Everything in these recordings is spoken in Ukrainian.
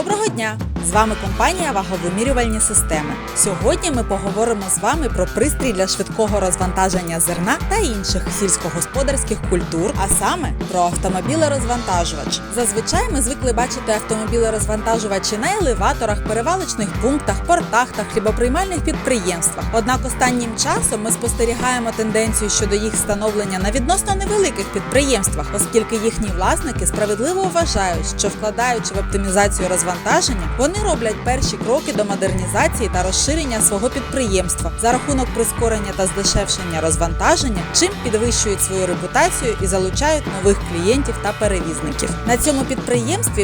Доброго дня! З вами компанія Ваговимірювальні системи. Сьогодні ми поговоримо з вами про пристрій для швидкого розвантаження зерна та інших сільськогосподарських культур, а саме про автомобілерозвантажувач. Зазвичай ми звикли бачити автомобілерозвантажувачі на елеваторах, перевалочних пунктах, портах та хлібоприймальних підприємствах. Однак останнім часом ми спостерігаємо тенденцію щодо їх встановлення на відносно невеликих підприємствах, оскільки їхні власники справедливо вважають, що вкладаючи в оптимізацію розвантаження, вони роблять перші кроки до модернізації та розширення свого підприємства за рахунок прискорення та здешевшення розвантаження, чим підвищують свою репутацію і залучають нових клієнтів та перевізників. На цьому підприємстві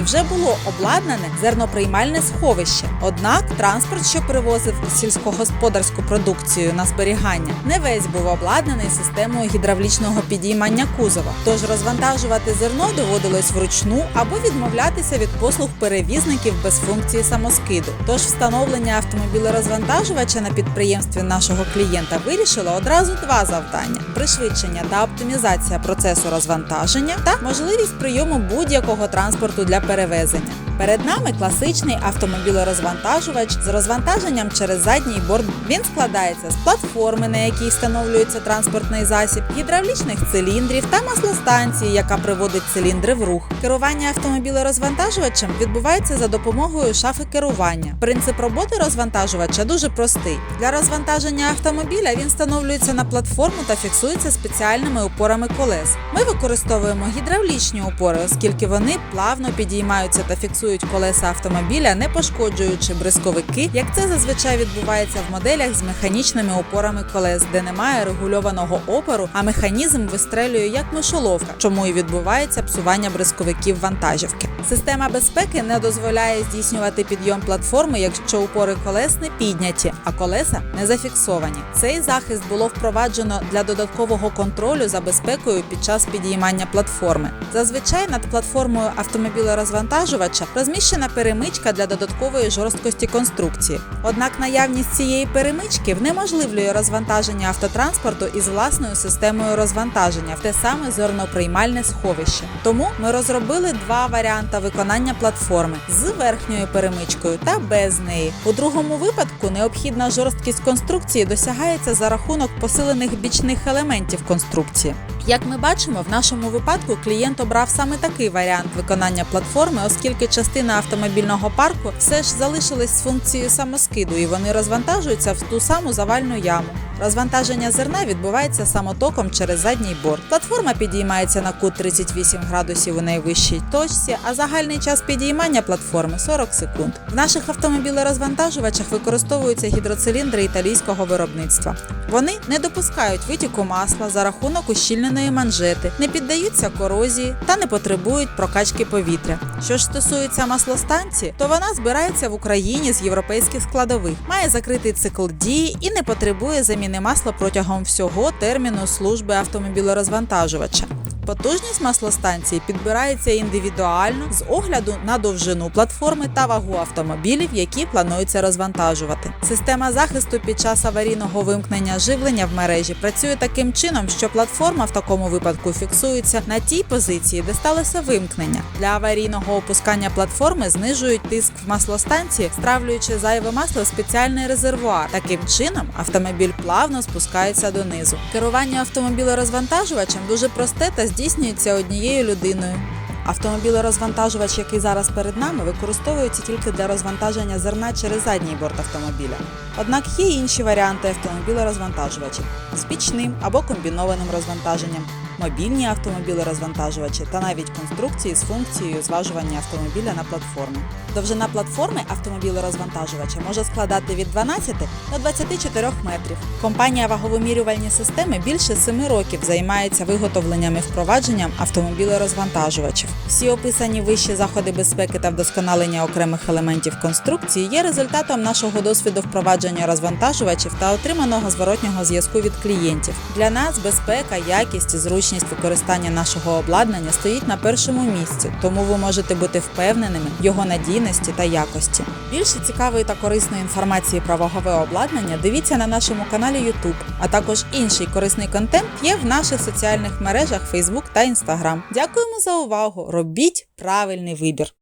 вже було обладнане зерноприймальне сховище. Однак транспорт, що перевозив сільськогосподарську продукцію на зберігання, не весь був обладнаний системою гідравлічного підіймання кузова. Тож розвантажувати зерно доводилось вручну або відмовлятися від послуг перевізників без функції самоскиду. Тож встановлення автомобілерозвантажувача на підприємстві нашого клієнта вирішило одразу два завдання: пришвидшення та оптимізація процесу розвантаження та можливість прийому будь-якого транспорту для перевезення. Перед нами класичний автомобілерозвантажувач з розвантаженням через задній борт. Він складається з платформи, на якій встановлюється транспортний засіб, гідравлічних циліндрів та маслостанції, яка приводить циліндри в рух. Керування автомобілерозвантажувачем відбувається за допомогою шафи керування. Принцип роботи розвантажувача дуже простий. Для розвантаження автомобіля він встановлюється на платформу та фіксується спеціальними опорами колес. Ми використовуємо гідравлічні опори, оскільки вони плавно підіймаються та фіксують колеса автомобіля, не пошкоджуючи бризковики, як це зазвичай відбувається в моделях з механічними опорами колес, де немає регульованого опору, а механізм вистрелює як мишоловка, чому і відбувається псування бризковиків вантажівки. Система безпеки не дозволяє здійснювати підйом платформи, якщо опори колес не підняті, а колеса не зафіксовані. Цей захист було впроваджено для додаткового контролю за безпекою під час підіймання платформи. Зазвичай над платформою автомобілерозвантажувача розміщена перемичка для додаткової жорсткості конструкції. Однак наявність цієї перемички внеможливлює розвантаження автотранспорту із власною системою розвантаження в те саме зерноприймальне сховище. Тому ми розробили два варіанти виконання платформи з верхньою перемичкою та без неї. У другому випадку необхідна жорсткість конструкції досягається за рахунок посилених бічних елементів конструкції. Як ми бачимо, в нашому випадку клієнт обрав саме такий варіант виконання платформи, оскільки частина автомобільного парку все ж залишилась з функцією самоскиду, і вони розвантажуються в ту саму завальну яму. Розвантаження зерна відбувається самотоком через задній борт. Платформа підіймається на кут 38 градусів у найвищій точці, а загальний час підіймання платформи 40 секунд. В наших автомобілерозвантажувачах використовуються гідроциліндри італійського виробництва. Вони не допускають витіку масла за рахунок ущільненої манжети, не піддаються корозії та не потребують прокачки повітря. Що ж стосується маслостанції, то вона збирається в Україні з європейських складових, має закритий цикл дії і не потребує заміни масла протягом всього терміну служби автомобілерозвантажувача. Потужність маслостанції підбирається індивідуально з огляду на довжину платформи та вагу автомобілів, які планується розвантажувати. Система захисту під час аварійного вимкнення живлення в мережі працює таким чином, що платформа в такому випадку фіксується на тій позиції, де сталося вимкнення. Для аварійного опускання платформи знижують тиск в маслостанції, стравлюючи зайве масло в спеціальний резервуар. Таким чином автомобіль плавно спускається донизу. Керування автомобілерозвантажувачем дуже просте та здійснюється однією людиною. Автомобілерозвантажувач, який зараз перед нами, використовується тільки для розвантаження зерна через задній борт автомобіля. Однак є інші варіанти автомобілерозвантажувачів з бічним або комбінованим розвантаженням, мобільні автомобілерозвантажувачі та навіть конструкції з функцією зважування автомобіля на платформі. Довжина платформи автомобілерозвантажувача може складати від 12 до 24 метрів. Компанія ваговомірювальні системи більше 7 років займається виготовленням і впровадженням автомобілерозвантажувачів. Всі описані вищі заходи безпеки та вдосконалення окремих елементів конструкції є результатом нашого досвіду впровадження розвантажувачів та отриманого зворотнього зв'язку від клієнтів. Для нас безпека, якість і зручність використання нашого обладнання стоїть на першому місці, тому ви можете бути впевненими в його надійності та якості. Більше цікавої та корисної інформації про вагове обладнання дивіться на нашому каналі YouTube, а також інший корисний контент є в наших соціальних мережах Facebook та Instagram. Дякуємо за увагу! Робіть правильний вибір!